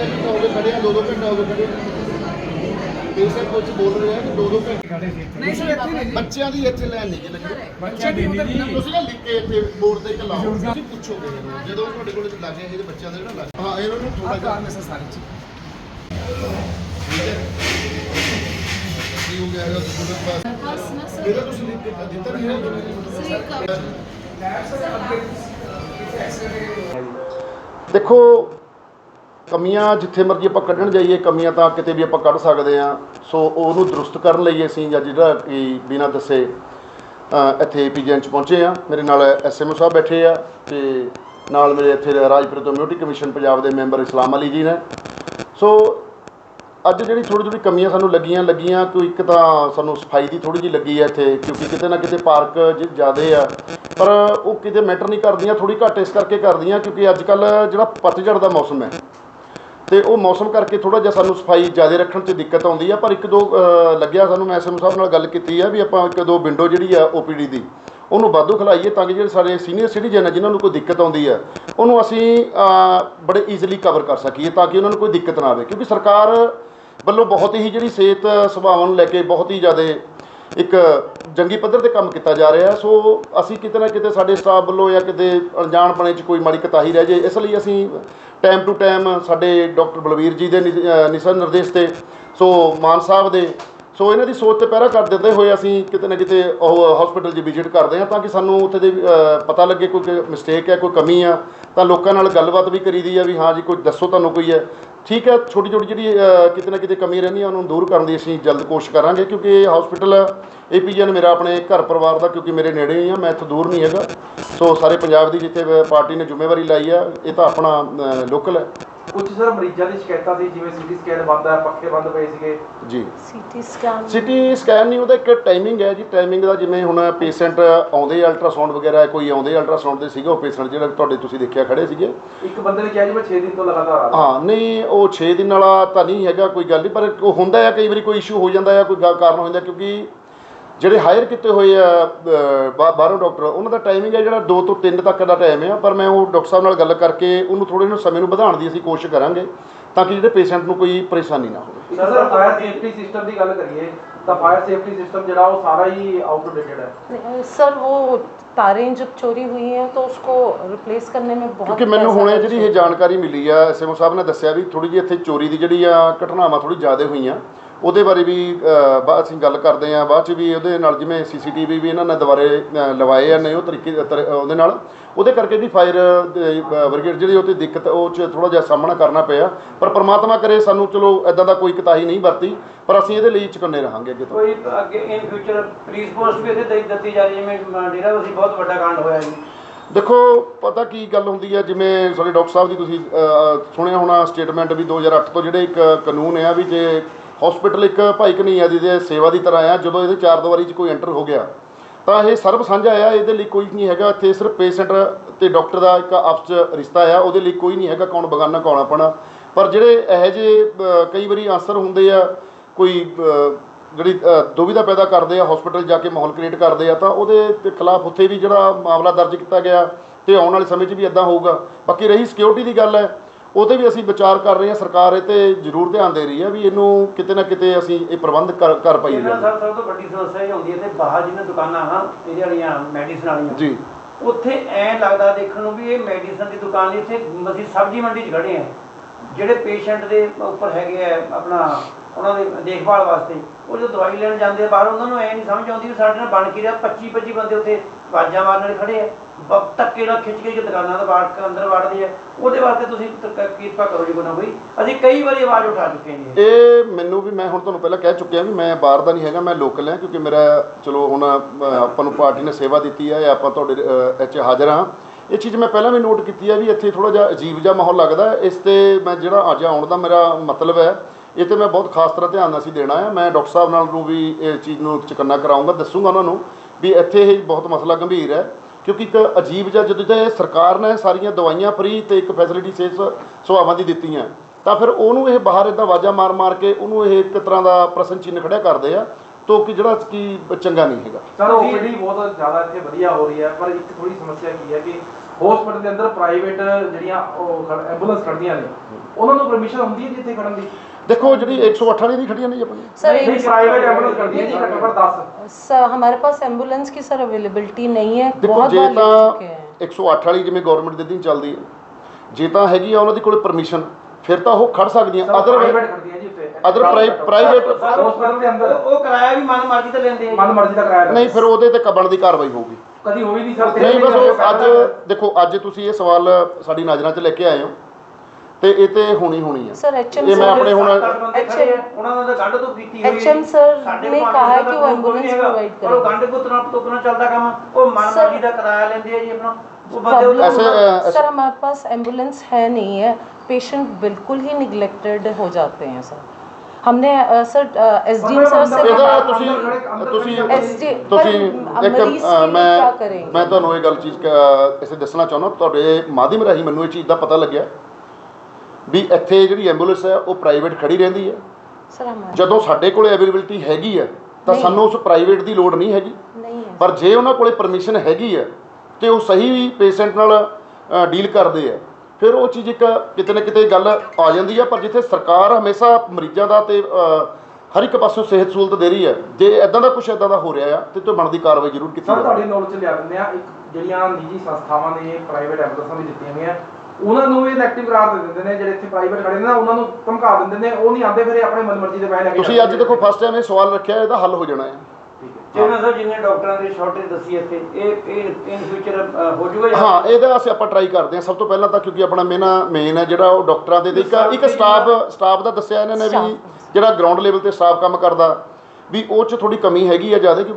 ਘੰਟੇ ਹੋ ਗਏ ਖੜੇ ਆ ਦੋ ਦੋ ਘੰਟੇ ਹੋ ਗਏ ਖੜੇ ਪੇਸ਼ੈਂਟ ਕੁਝ ਬੋਲ ਰਿਹਾ ਕਿ ਦੋ ਦੋ ਘੰਟੇ ਖੜੇ ਸੀ ਇੱਥੇ। ਨਹੀਂ ਸਰ ਇੱਥੇ ਨਹੀਂ ਬੱਚਿਆਂ ਦੀ ਇੱਥੇ ਲੈਣ ਨਹੀਂ ਜੀ ਲੱਗੀ। ਬੱਚਿਆਂ ਦੀ ਨਹੀਂ ਜੀ। ਤੁਸੀਂ ਨਾ ਲਿਖ ਕੇ ਇੱਥੇ ਬੋਰਡ ਤੇ ਲਾਓ। ਤੁਸੀਂ ਪੁੱਛੋਗੇ ਇਹਨੂੰ। ਜਦੋਂ ਤੁਹਾਡੇ ਕੋਲ ਲੱਗੇ ਇਹਦੇ ਬੱਚਿਆਂ ਦੇ ਜਿਹੜਾ ਲੱਗ ਹਾਂ ਇਹਨਾਂ ਨੂੰ ਥੋੜਾ ਆਹ ਜਿਹਾ ਕਾਰਨ ਹੈ ਸਰ ਸਾਰੇ ਚ ਠੀਕ ਹੈ। ਕੀ ਹੋ ਗਿਆ ਹੈਗਾ ਤੁਹਾਡੇ ਪਾਸ ਬਸ। ਨਾ ਸਰ ਇਹਦਾ ਤੁਸੀਂ ਲਿਖ ਕੇ ਦਿੱਤਾ ਨਹੀਂ ਹੈ। ਸਹੀ ਕਰ ਲੈਬ ਸਰ ਅੱਗੇ ਇੱਥੇ ਐਕਸਰੇ ਦੇਖੋ ਕਮੀਆਂ ਜਿੱਥੇ ਮਰਜ਼ੀ ਆਪਾਂ ਕੱਢਣ ਜਾਈਏ ਕਮੀਆਂ ਤਾਂ ਕਿਤੇ ਵੀ ਆਪਾਂ ਕੱਢ ਸਕਦੇ ਆ ਸੋ ਉਹਨੂੰ ਦਰੁਸਤ ਕਰਨ ਲਈ ਅਸੀਂ ਜਾਂ ਜਿਹੜਾ ਕਿ ਬਿਨਾਂ ਦੱਸੇ ਅ, ਇੱਥੇ ਪੀਜੀਐਨ ਚ ਪਹੁੰਚੇ ਆ ਮੇਰੇ ਨਾਲ ਐਸਐਮਓ ਸਾਹਿਬ ਬੈਠੇ ਆ ਤੇ ਨਾਲ ਮੇਰੇ ਇੱਥੇ ਰਾਜਪੁਰ ਤੋਂ ਕਮਿਊਨਿਟੀ ਕਮਿਸ਼ਨ ਪੰਜਾਬ ਦੇ ਮੈਂਬਰ ਇਸਲਾਮ ਅਲੀ ਜੀ ਨੇ। ਸੋ ਅੱਜ ਜਿਹੜੀ ਥੋੜੀ ਥੋੜੀ ਕਮੀਆਂ ਸਾਨੂੰ ਲੱਗੀਆਂ ਲੱਗੀਆਂ ਕੋਈ ਇੱਕ ਤਾਂ ਸਾਨੂੰ ਸਫ਼ਾਈ ਦੀ ਥੋੜੀ ਜਿਹੀ ਲੱਗੀ ਹੈ ਇੱਥੇ ਕਿਉਂਕਿ ਕਿਤੇ ਨਾ ਕਿਤੇ ਪਾਰਕ ਜ਼ਿਆਦਾ ਆ। ਪਰ ਉਹ ਕਿਤੇ ਮੈਟਰ ਨਹੀਂ ਕਰਦੀਆਂ ਥੋੜੀ ਘੱਟ ਇਸ ਕਰਕੇ ਕਰਦੀਆਂ ਕਿਉਂਕਿ ਅੱਜ ਕੱਲ ਜਿਹੜਾ ਪਤਝੜ ਦਾ ਮੌਸਮ ਹੈ ਤੇ ਉਹ ਮੌਸਮ ਕਰਕੇ ਥੋੜਾ ਜਿਹਾ ਸਾਨੂੰ ਸਫ਼ਾਈ ਜ਼ਿਆਦਾ ਰੱਖਣ 'ਚ ਦਿੱਕਤ ਆਉਂਦੀ ਆ, ਪਰ ਇੱਕ ਦੋ ਲੱਗਿਆ ਸਾਨੂੰ ਮੈਂ ਐਸਐਮ ਸਾਹਿਬ ਨਾਲ ਗੱਲ ਕੀਤੀ ਆ ਵੀ ਆਪਾਂ ਇੱਕ ਦੋ ਵਿੰਡੋ ਜਿਹੜੀ ਆ ਓਪੀਡੀ ਦੀ, ਉਹਨੂੰ ਵਾਧੂ ਖਲਾਈਏ ਤਾਂ ਕਿ ਜਿਹੜੇ ਸਾਡੇ ਸੀਨੀਅਰ ਸਿਟੀਜ਼ਨ ਆ ਜਿਨ੍ਹਾਂ ਨੂੰ ਕੋਈ ਦਿੱਕਤ ਆਉਂਦੀ ਆ, ਉਹਨੂੰ ਅਸੀਂ ਬੜੇ ਈਜ਼ੀਲੀ ਕਵਰ ਕਰ ਸਕੀਏ ਤਾਂ ਕਿ ਉਹਨਾਂ ਨੂੰ ਕੋਈ ਦਿੱਕਤ ਨਾ ਆਵੇ, ਕਿਉਂਕਿ ਸਰਕਾਰ ਵੱਲੋਂ ਬਹੁਤ ਹੀ ਜਿਹੜੀ ਸਿਹਤ ਸੁਭਾਵਾਂ ਨੂੰ ਲੈ ਕੇ ਬਹੁਤ ਹੀ ਜ਼ਿਆਦਾ ਇੱਕ ਜੰਗੀ ਪੱਧਰ ਤੇ ਕੰਮ ਕੀਤਾ ਜਾ ਰਿਹਾ, ਸੋ ਅਸੀਂ ਕਿਤੇ ਨਾ ਕਿਤੇ ਸਾਡੇ ਸਟਾਫ ਵੱਲੋਂ ਜਾਂ ਕਿਤੇ ਅਣਜਾਣ ਅਣਜਾਣਪਣੇ 'ਚ ਕੋਈ ਮਾੜੀ ਕਤਾਹੀ ਰਹਿ ਜੇ, ਇਸ ਲਈ ਅਸੀਂ ਟਾਈਮ ਟੂ ਟਾਈਮ ਸਾਡੇ ਡਾਕਟਰ ਬਲਵੀਰ ਜੀ ਦੇ ਨਿ- ਅਹ ਨਿਰਦੇਸ਼ ਤੇ, ਸੋ ਮਾਨ ਸਾਹਿਬ ਦੇ, ਸੋ ਇਹਨਾਂ ਦੀ ਸੋਚ ਤੇ ਪਹਿਰਾ ਕਰ ਦਿੰਦੇ ਹੋਏ ਅਸੀਂ ਕਿਤੇ ਨਾ ਕਿਤੇ ਉਹ ਹਸਪੀਟਲ 'ਚ ਵਿਜ਼ਿਟ ਕਰਦੇ ਹਾਂ ਤਾਂ ਕਿ ਸਾਨੂੰ ਉੱਥੇ ਦੇ ਪਤਾ ਲੱਗੇ ਕੋਈ ਮਿਸਟੇਕ ਹੈ, ਕੋਈ ਕਮੀ ਆ, ਤਾਂ ਲੋਕਾਂ ਨਾਲ ਗੱਲਬਾਤ ਵੀ ਕਰੀਦੀ ਆ ਵੀ ਹਾਂ ਜੀ ਕੋਈ ਦੱਸੋ ਤੁਹਾਨੂੰ ਕੋਈ ਹੈ। ਠੀਕ ਹੈ, ਛੋਟੀ ਛੋਟੀ ਜਿਹੜੀ ਕਿਤੇ ਨਾ ਕਿਤੇ ਕਮੀ ਰਹਿੰਦੀ ਆ ਉਹਨੂੰ ਦੂਰ ਕਰਨ ਦੀ ਅਸੀਂ ਜਲਦ ਕੋਸ਼ਿਸ਼ ਕਰਾਂਗੇ ਕਿਉਂਕਿ ਇਹ ਹਸਪੀਟਲ ਏਪੀਜਨ ਮੇਰਾ ਆਪਣੇ ਘਰ ਪਰਿਵਾਰ ਦਾ ਕਿਉਂਕਿ ਮੇਰੇ ਨੇੜੇ ਹੀ ਆ, ਮੈਂ ਇੱਥੋਂ ਦੂਰ ਨਹੀਂ ਹੈਗਾ। ਸੋ ਸਾਰੇ ਪੰਜਾਬ ਦੀ ਜਿੱਥੇ ਪਾਰਟੀ ਨੇ ਜ਼ਿੰਮੇਵਾਰੀ ਲਾਈ ਆ ਇਹ ਤਾਂ ਆਪਣਾ ਲੋਕਲ ਹੈ। ਕੁਝ ਸਰ ਮਰੀਜ਼ਾਂ ਦੀ ਸ਼ਿਕਾਇਤਾਂ ਸੀ ਜਿਵੇਂ ਸੀਟੀ ਸਕੈਨ ਬੰਦ ਹੈ ਪੱਖੇ ਬੰਦ ਪਏ ਸੀਗੇ। ਜੀ। ਸੀਟੀ ਸਕੈਨ ਸਿਟੀ ਸਕੈਨ ਨਹੀਂ ਉਹਦਾ ਇੱਕ ਟਾਈਮਿੰਗ ਹੈ ਜੀ ਟਾਈਮਿੰਗ ਦਾ ਜਿਵੇਂ ਹੁਣ ਪੇਸ਼ੈਂਟ ਆਉਂਦੇ ਅਲਟਰਾਸਾਊਂਡ ਵਗੈਰਾ ਕੋਈ ਆਉਂਦੇ ਅਲਟਰਾਸਾਊਂਡ ਦੇ ਸੀਗਾ ਉਹ ਪੇਸ਼ੈਂਟ ਜਿਹੜਾ ਤੁਹਾਡੇ ਤੁਸੀਂ ਦੇਖਿਆ ਖੜੇ ਸੀਗੇ। ਇੱਕ ਬੰਦੇ ਨੇ ਕਿਹਾ ਜੀ ਮੈਂ 6 ਦਿਨ ਤੋਂ ਲਗਾਤਾਰ ਆ ਰਿਹਾ। ਹਾਂ ਨਹੀਂ ਉਹ 6 ਦਿਨ ਵਾਲਾ ਤਾਂ ਨਹੀਂ ਹੈਗਾ ਕੋਈ ਗੱਲ ਨਹੀਂ ਪਰ ਉਹ ਹੁੰਦਾ ਹੈ ਕਈ ਵਾਰੀ ਕੋਈ ਇਸ਼ੂ ਹੋ ਜਾਂਦਾ ਹੈ ਕੋਈ ਕਾਰਨ ਹੋ ਜਾਂਦਾ ਕਿਉਂਕਿ ਜਿਹੜੇ ਹਾਇਰ ਕੀਤੇ ਹੋਏ ਆ ਅ, ਬਾ- ਬਾਹਰੋਂ ਡਾਕਟਰ ਉਹਨਾਂ ਦਾ ਟਾਈਮਿੰਗ ਹੈ ਜਿਹੜਾ 2 ਤੋਂ 3 ਤੱਕ ਦਾ ਟਾਈਮ ਹੈ ਪਰ ਮੈਂ ਉਹ ਡਾਕਟਰ ਸਾਹਿਬ ਨਾਲ ਗੱਲ ਕਰਕੇ ਉਹਨੂੰ ਥੋੜੇ ਨੂੰ ਸਮੇਂ ਨੂੰ ਵਧਾਉਣ ਦੀ ਅਸੀਂ ਕੋਸ਼ਿਸ਼ ਕਰਾਂਗੇ ਤਾਂ ਕਿ ਜਿਹੜੇ ਪੇਸ਼ੈਂਟ ਨੂੰ ਕੋਈ ਪਰੇਸ਼ਾਨੀ ਨਾ ਹੋਵੇ ਸਰ ਫਾਇਰ ਸੇਫਟੀ ਸਿਸਟਮ ਦੀ ਗੱਲ ਕਰੀਏ ਤਾਂ ਫਾਇਰ ਸੇਫਟੀ ਸਿਸਟਮ ਜਿਹੜਾ ਉਹ ਸਾਰਾ ਹੀ ਆਊਟਡੇਟਡ ਹੈ सर वो तारें जब चोरी हुई हैं तो उसको रिप्लेस करने में बहुत ਕਿਉਂਕਿ ਮੈਨੂੰ पैसा ਹੁਣੇ खर्च ਜਿਹੜੀ हुआ। ਇਹ ਜਾਣਕਾਰੀ ਮਿਲੀ ਆ ਐਸਐਮਓ ਸਾਹਿਬ ਨੇ ਦੱਸਿਆ ਵੀ ਥੋੜੀ ਜਿਹੀ ਇੱਥੇ ਚੋਰੀ ਦੀ ਜਿਹੜੀ ਆ ਘਟਨਾਵਾਂ ਥੋੜੀ ਜ਼ਿਆਦਾ ਹੋਈਆਂ ਉਹਦੇ ਬਾਰੇ ਵੀ ਬਾਅਦ ਅਸੀਂ ਗੱਲ ਕਰਦੇ ਆ ਬਾਅਦ ਚ ਵੀ ਉਹਦੇ ਨਾਲ ਜਿਵੇਂ ਸੀਸੀਟੀਵੀ ਵੀ ਇਹਨਾਂ ਨੇ ਦੁਬਾਰੇ ਲਵਾਏ ਆ ਨਹੀਂ ਉਹ ਤਰੀਕੇ ਤਰ- ਉਹਦੇ ਨਾਲ। ਉਹਦੇ ਕਰਕੇ ਵੀ ਫਾਇਰ ਬ੍ਰਿਗੇਡ ਜਿਹੜੀ ਉਹ ਤੇ ਦਿੱਕਤ ਉਹ ਚ ਥੋੜਾ ਜਿਹਾ ਸਾਹਮਣਾ ਕਰਨਾ ਪਿਆ। ਪਰ ਪ੍ਰਮਾਤਮਾ ਕਰੇ ਸਾਨੂੰ ਚਲੋ ਐਦਾਂ ਦਾ ਕੋਈ ਕਤਾਹੀ ਨਹੀਂ ਵਰਤੀ ਪਰ ਅਸੀਂ ਇਹਦੇ ਲਈ ਚੁਕੰਨੇ ਰਹਾਂਗੇ ਅੱਗੇ ਤੋਂ। ਕੋਈ ਅੱਗੇ ਇਨ ਫਿਊਚਰ ਪੁਲਿਸ ਪੋਸਟ ਵੀ ਇੱਥੇ ਦੇ ਦਿੱਤੀ ਜਾ ਰਹੀ ਹੈ ਜਿਵੇਂ ਡੇਰਾ ਵਸੀ ਬਹੁਤ ਵੱਡਾ ਕਾਂਡ ਹੋਇਆ ਜੀ। ਦੇਖੋ ਪਤਾ ਕੀ ਗੱਲ ਹੁੰਦੀ ਹੈ ਜਿਵੇਂ ਸਾਡੇ ਡਾਕਟਰ ਸਾਹਿਬ ਦੀ ਤੁਸੀਂ ਸੁਣਿਆ ਹੋਣਾ ਸਟੇਟਮੈਂਟ ਵੀ 2008 ਤੋਂ ਜਿਹੜੇ ਇੱਕ ਕਾਨੂੰਨ ਆ ਵੀ ਜੇ ਹਸਪੀਟਲ ਇੱਕ ਭਾਈ ਕਨਈਆ ਦੀ ਦੇ ਸੇਵਾ ਦੀ ਤਰ੍ਹਾਂ ਆ, ਜਦੋਂ ਇਹਦੇ ਚਾਰ ਦੀਵਾਰੀ 'ਚ ਕੋਈ ਐਂਟਰ ਹੋ ਗਿਆ, ਤਾਂ ਇਹ ਸਰਬ ਸਾਂਝਾ ਆ ਇਹਦੇ ਲਈ ਕੋਈ ਨਹੀਂ ਹੈਗਾ, ਇੱਥੇ ਸਿਰਫ ਪੇਸ਼ੈਂਟ ਤੇ ਡਾਕਟਰ ਦਾ ਇੱਕ ਆਪਸ 'ਚ ਰਿਸ਼ਤਾ ਆ, ਉਹਦੇ ਲਈ ਕੋਈ ਨਹੀਂ ਹੈਗਾ, ਕੌਣ ਬਗਾਨਾ, ਕੌਣ ਆਪਣਾ। ਪਰ ਜਿਹੜੇ ਇਹੋ ਜਿਹੇ ਕਈ ਵਾਰੀ ਆਂਸਰ ਹੁੰਦੇ ਆ, ਕੋਈ ਜਿਹੜੀ ਦੁਵਿਧਾ ਪੈਦਾ ਕਰਦੇ ਆ ਹਸਪੀਟਲ ਜਾ ਕੇ ਮਾਹੌਲ ਕ੍ਰੀਏਟ ਕਰਦੇ ਆ, ਤਾਂ ਉਹਦੇ ਦੇ ਖਿਲਾਫ ਉੱਥੇ ਵੀ ਜਿਹੜਾ ਮਾਮਲਾ ਦਰਜ ਕੀਤਾ ਗਿਆ, ਤੇ ਆਉਣ ਵਾਲੇ ਸਮੇਂ 'ਚ ਵੀ ਇਦਾਂ ਹੋਊਗਾ। ਬਾਕੀ ਰਹੀ ਸਿਕਿਉਰਿਟੀ ਦੀ ਗੱਲ ਹੈ ਉਹਤੇ ਵੀ ਅਸੀਂ ਵਿਚਾਰ ਕਰ ਰਹੇ ਹਾਂ ਸਰਕਾਰ ਇਹ ਤੇ ਜ਼ਰੂਰ ਧਿਆਨ ਦੇ ਰਹੀ ਹੈ ਵੀ ਇਹਨੂੰ ਕਿਤੇ ਨਾ ਕਿਤੇ ਅਸੀਂ ਇਹ ਪ੍ਰਬੰਧ ਕਰ ਕਰ ਪਾਈਏ ਇਹਨਾਂ ਸਭ ਸਭ ਤੋਂ ਵੱਡੀ ਸਮੱਸਿਆ ਇਹ ਹੁੰਦੀ ਹੈ ਤੇ ਬਾਹਰ ਜਿਹੀਆਂ ਦੁਕਾਨਾਂ ਹਨ ਇਹਦੇ ਵਾਲੀਆਂ ਮੈਡੀਸਨ ਵਾਲੀਆਂ ਜੀ। ਉੱਥੇ ਐ ਲੱਗਦਾ ਦੇਖਣ ਨੂੰ ਵੀ ਇਹ ਮੈਡੀਸਨ ਦੀ ਦੁਕਾਨ ਨਹੀਂ ਇੱਥੇ ਅਸੀਂ ਸਬਜ਼ੀ ਮੰਡੀ 'ਚ ਖੜੇ ਆ ਜਿਹੜੇ ਪੇਸ਼ੈਂਟ ਦੇ ਉੱਪਰ ਹੈਗੇ ਆ ਆਪਣਾ, ਉਹਨਾਂ ਦੇ ਦੇਖਭਾਲ ਵਾਸਤੇ, ਉਹ ਜਦੋਂ ਦਵਾਈ ਲੈਣ ਜਾਂਦੇ ਆ ਬਾਹਰ, ਉਹਨਾਂ ਨੂੰ ਐ ਨਹੀਂ ਸਮਝ ਆਉਂਦੀ ਵੀ ਸਾਡੇ ਨਾਲ ਬਣ ਕੀ ਰਿਹਾ 25 25 ਬੰਦੇ ਉੱਥੇ ਵਾਜਾਂ ਮਾਰਨ ਵਾਲੇ ਖੜੇ ਆ। ਬ- ਧੱਕੇ ਨਾਲ ਖਿੱਚ ਕੇ ਦੁਕਾਨਾਂ ਦਾ ਬਾੜ ਅੰਦਰ ਵੜਦੇ ਆ। ਉਹਦੇ ਵਾਸਤੇ ਤੁਸੀਂ ਕਿਰਪਾ ਕਰੋ ਜੀ ਕੋਈ ਕੋਈ ਅਸੀਂ ਕਈ ਵਾਰੀ ਆਵਾਜ਼ ਉਠਾ ਚੁੱਕੇ ਹਾਂ ਜੀ। ਇਹ ਮੈਨੂੰ ਵੀ, ਮੈਂ ਹੁਣ ਤੁਹਾਨੂੰ ਪਹਿਲਾਂ ਕਹਿ ਚੁੱਕਿਆ ਵੀ ਮੈਂ ਬਾਹਰ ਦਾ ਨਹੀਂ ਹੈਗਾ, ਮੈਂ ਲੋਕਲ ਹਾਂ, ਕਿਉਂਕਿ ਮੇਰਾ, ਚਲੋ ਹੁਣ ਆਪਾਂ ਨੂੰ ਪਾਰਟੀ ਨੇ ਸੇਵਾ ਦਿੱਤੀ ਹੈ, ਆਪਾਂ ਤੁਹਾਡੇ ਇੱਥੇ ਹਾਜ਼ਰ ਹਾਂ। ਇਹ ਚੀਜ਼ ਮੈਂ ਪਹਿਲਾਂ ਵੀ ਨੋਟ ਕੀਤੀ ਹੈ ਵੀ ਇੱਥੇ ਥੋੜਾ ਜਿਹਾ ਅਜੀਬ ਜਿਹਾ ਮਾਹੌਲ ਲੱਗਦਾ ਇਸ ਤੇ ਮੈਂ ਜਿਹੜਾ ਅੱਜ ਆਉਣ ਦਾ ਮੇਰਾ ਮਤਲਬ ਹੈ, ਇਹ ਤੇ ਮੈਂ ਬਹੁਤ ਖਾਸ ਤਰ੍ਹਾਂ ਧਿਆਨ ਅਸੀਂ ਦੇਣਾ ਹੈ। ਮੈਂ ਡਾਕਟਰ ਸਾਹਿਬ ਨਾਲ ਨੂੰ ਵੀ ਇਹ ਚੀਜ਼ ਨੂੰ ਚਕੰਨਾ ਕਰਾਉਂਗਾ, ਦੱਸੂਗਾ ਉਹਨਾਂ ਨੂੰ ਵੀ ਇੱਥੇ ਇਹ ਬਹੁਤ ਮਸਲਾ ਗੰਭੀਰ ਹੈ। ਕਿਉਂਕਿ ਇੱਕ ਅਜੀਬ ਜਿਹਾ ਜਦੋਂ ਤੇ ਸਰਕਾਰ ਨੇ ਸਾਰੀਆਂ ਦਵਾਈਆਂ ਫ੍ਰੀ ਤੇ ਇੱਕ ਫੈਸਿਲਿਟੀ ਸਿਹਤ ਸੁਭਾਵਾਂ ਦੀ ਦਿੱਤੀਆਂ, ਤਾਂ ਫਿਰ ਉਹਨੂੰ ਇਹ ਬਾਹਰ ਇਦਾਂ ਵਾਜਾ ਮਾਰ ਮਾਰ ਕੇ ਉਹਨੂੰ ਇਹ ਇੱਕ ਤਰ੍ਹਾਂ ਦਾ ਪ੍ਰਸ਼ਨ ਚਿੰਨ੍ਹ ਖੜਿਆ ਕਰਦੇ ਆ। ਤੋਂ ਕਿ ਜਿਹੜਾ ਕਿ ਚੰਗਾ ਨਹੀਂ ਹੈਗਾ ਸਰ ਓਪੀਡੀ ਬਹੁਤ ਜ਼ਿਆਦਾ ਇੱਥੇ ਵਧੀਆ ਹੋ ਰਹੀ ਹੈ ਪਰ ਇੱਕ ਥੋੜੀ ਸਮੱਸਿਆ ਕੀ ਹੈ ਕਿ ਹਸਪੀਟਲ ਦੇ ਅੰਦਰ ਪ੍ਰਾਈਵੇਟ ਜਿਹੜੀਆਂ ਉਹ ਐਂਬੂਲੈਂਸ ਖੜਦੀਆਂ ਨੇ ਉਹਨਾਂ ਨੂੰ ਪਰਮਿਸ਼ਨ ਹੁੰਦੀ ਹੈ ਜਿੱਥੇ ਖੜਨ ਦੀ ਦੇਖੋ ਜਿਹੜੀ 108 ਵਾਲੀ ਨਹੀਂ ਖੜੀਆਂ ਨੇ ਜੀ ਆਪਣੀਆਂ सर ਨਹੀਂ एक ਪ੍ਰਾਈਵੇਟ ਐਂਬੂਲੈਂਸ ਖੜਦੀਆਂ ਜੀ ਘੱਟੋ ਘੱਟ 10 सर हमारे पास एम्बुलेंस की सर अवेलेबिलिटी नहीं है ਦੇਖੋ बहुत ਜੇ बार ले चुके हैं ਤਾਂ 108 ਵਾਲੀ ਜਿਵੇਂ ਗਵਰਨਮੈਂਟ ਦੇ ਦਿਨ ਚੱਲਦੀ ਹੈ ਜੇ ਤਾਂ ਹੈਗੀ ਆ ਉਹਨਾਂ ਦੀ ਕੋਲੇ ਪਰਮਿਸ਼ਨ ਫਿਰ ਤਾਂ ਉਹ ਖੜ ਸਕਦੀਆਂ ਅਦਰ ਪ੍ਰਾਈਵੇਟ ਖੜਦੀਆਂ ਜੀ ਉੱਥੇ ਅਦਰ ਪ੍ਰਾਈਵੇਟ ਹਸਪੀਟਲ ਦੇ ਅੰਦਰ ਉਹ ਕਿਰਾਇਆ ਵੀ ਮਨ ਮਰਜ਼ੀ ਤੇ ਲੈਂਦੇ ਆ ਮਨ ਮਰਜ਼ੀ ਦਾ ਕਿਰਾਇਆ ਨਹੀਂ ਫਿਰ ਉਹਦੇ ਤੇ ਕਬਣ ਦੀ ਕਾਰਵਾਈ ਹੋਊਗੀ ਕਦੀ ਹੋਈ ਨਹੀਂ ਸਰ ਨਹੀਂ ਬਸ ਉਹ ਅੱਜ ਦੇਖੋ ਅੱਜ ਤੁਸੀਂ ਇਹ ਸਵਾਲ ਸਾਡੀ ਨਜ਼ਰਾਂ 'ਚ ਲੈ ਕੇ ਆਏ ਹੋ ਤੇ ਇਹ ਤੇ ਹੋਣੀ ਹੋਣੀ ਹੈ सर एचएम ਇਹ ਮੈਂ सर ਆਪਣੇ ਹੁਣ ਬੰਦੇ ਖੜੇ ਆ, ਉਹਨਾਂ ਨੇ ਤਾਂ ਗੰਢ ਤੋਂ ਕੀਤੀ ਹੋਈ HM ਸਰ ਸਾਡੇ ਨੇ ਕੋਲ ਕਹਾ ਹੈ ਤਾਂ ਕਿ ਉਹ ਕੋਈ ambulance ਨਹੀਂ ਹੈਗਾ। provide ਪਰ ਉਹ करेगा। ਗੰਢ ਪੁੱਤ ਨਾਲ ਪੁੱਤ ਚੱਲਦਾ ਕੰਮ ਉਹ ਮਨ Sir- ਮਰਜ਼ੀ ਦਾ ਕਿਰਾਇਆ ਲੈਂਦੇ ਆ ਜੀ ਆਪਣਾ ਉਹ ਬੰਦੇ प्रॉब्लम ऐसे, ऐसे- सर हमारे पास एम्बुलेंस है नहीं है पेशेंट बिल्कुल ही निगलेक्टेड हो जाते हैं सर हमने अ, सर एस डी सर से ਇਹਦਾ अंदर ਤੁਸੀਂ खड़े- ਤੁਸੀਂ SD ਤੁਸੀਂ पर ਇੱਕ मरीज ਅ, के लिए ਮੈਂ क्या करेंगे ਮੈਂ ਤੁਹਾਨੂੰ ਇਹ ਗੱਲ ਚੀਜ਼ ਕ- ਇਸੇ ਦੱਸਣਾ ਚਾਹੁੰਦਾ ਤੁਹਾਡੇ ਮਾਧਿਅਮ ਰਾਹੀਂ ਮੈਨੂੰ ਇਹ ਚੀਜ਼ ਦਾ ਪਤਾ ਲੱਗਿਆ ਵੀ ਇੱਥੇ ਜਿਹੜੀ ਐਂਬੂਲੈਂਸ ਹੈ ਉਹ ਪ੍ਰਾਈਵੇਟ ਖੜੀ ਰਹਿੰਦੀ ਹੈ सर हमारे ਜਦੋਂ ਸਾਡੇ ਕੋਲੇ ਅਵੇਲੇਬਿਲਟੀ ਹੈਗੀ ਹੈ ਤਾਂ ਨਹੀਂ। ਸਾਨੂੰ ਉਸ ਪ੍ਰਾਈਵੇਟ ਦੀ ਲੋੜ ਨਹੀਂ ਹੈਗੀ नहीं है ਪਰ ਜੇ ਉਹਨਾਂ ਕੋਲੇ ਪਰਮਿਸ਼ਨ ਹੈਗੀ ਹੈ ਤੇ ਉਹ ਸਹੀ ਪੇਸ਼ੈਂਟ ਨਾਲ ਡੀਲ ਕਰਦੇ ਆ ਫਿਰ ਉਹ ਚੀਜ਼ ਇੱਕ ਕਿਤੇ ਨਾ ਕਿਤੇ ਗੱਲ ਆ ਜਾਂਦੀ ਹੈ ਪਰ ਜਿੱਥੇ ਸਰਕਾਰ ਹਮੇਸ਼ਾ ਮਰੀਜ਼ਾਂ ਦਾ ਤੇ ਹਰ ਇੱਕ ਪਾਸੋਂ ਸਿਹਤ ਸਹੂਲਤ ਦੇ ਰਹੀ ਹੈ ਜੇ ਐਦਾਂ ਦਾ ਕੁਝ ਐਦਾਂ ਦਾ ਹੋ ਰਿਹਾ ਆ ਤੇ ਤੇ ਬਣਦੀ ਕਾਰਵਾਈ ਜ਼ਰੂਰ ਕੀਤੀ ਜਾਵੇ। ਤੁਹਾਡੀ ਨੌਲੇਜ ਲਿਆ ਦਿੰਦੇ ਆ ਇੱਕ ਜਿਹੜੀਆਂ ਨਿੱਜੀ ਸੰਸਥਾਵਾਂ ਨੇ ਪ੍ਰਾਈਵੇਟ ਐਂਬੂਲੈਂਸਾਂ ਵੀ ਦਿੱਤੀਆਂ ਹੋਈਆਂ ਉਹਨਾਂ ਨੂੰ ਇਹ ਨੈਗੇਟਿਵ ਕਰਾਰ ਦੇ ਦਿੰਦੇ ਨੇ ਜਿਹੜੇ ਇੱਥੇ ਪ੍ਰਾਈਵੇਟ ਖੜੇ ਨੇ ਉਹਨਾਂ ਨੂੰ ਧਮਕਾ ਦਿੰਦੇ ਨੇ ਉਹ ਨਹੀਂ ਆਉਂਦੇ ਫਿਰ ਆਪਣੇ ਮਨਮਰਜ਼ੀ ਦੇ ਪੈਸੇ ਲੈ ਕੇ ਤੁਸੀਂ ਅੱਜ ਦੇਖੋ ਫਸਟ ਟਾਈਮ ਇਹ ਸਵਾਲ ਰੱਖਿਆ ਇਹਦਾ ਹੱਲ ਹੋ ਜਾਣਾ ਹੈ। ਠੀਕ ਹੈ ਜਿਵੇਂ ਸਰ ਜਿੰਨੇ ਡਾਕਟਰਾਂ ਦੀ ਸ਼ਾਰਟੇਜ ਦੱਸੀ ਇੱਥੇ ਇਹ ਇਹ ਇਨ ਫਿਊਚਰ ਹੋ ਜਾਊਗਾ ਜਾਂ ਹਾਂ ਇਹਦਾ ਅਸੀਂ ਆਪਾਂ ਟਰਾਈ ਕਰਦੇ ਹਾਂ ਸਭ ਤੋਂ ਪਹਿਲਾਂ ਤਾਂ ਕਿਉਂਕਿ ਆਪਣਾ ਮੇਨ ਮੇਨ ਹੈ ਜਿਹੜਾ ਉਹ ਡਾਕਟਰਾਂ ਦੇ ਤੇ ਇੱਕ ਇੱਕ ਸਟਾਫ ਸਟਾਫ ਦਾ ਦੱਸਿਆ ਇਹਨਾਂ ਨੇ ਵੀ Staff। ਜਿਹੜਾ ਗਰਾਊਂਡ ਲੈਵਲ ਤੇ ਸਟਾਫ ਕੰਮ ਕਰਦਾ ਵੀ ਉਹ ਚ ਥੋੜੀ ਕਮੀ ਹੈਗੀ ਆ ਜ਼ਿਆਦਾ ਕਿਉਂਕਿ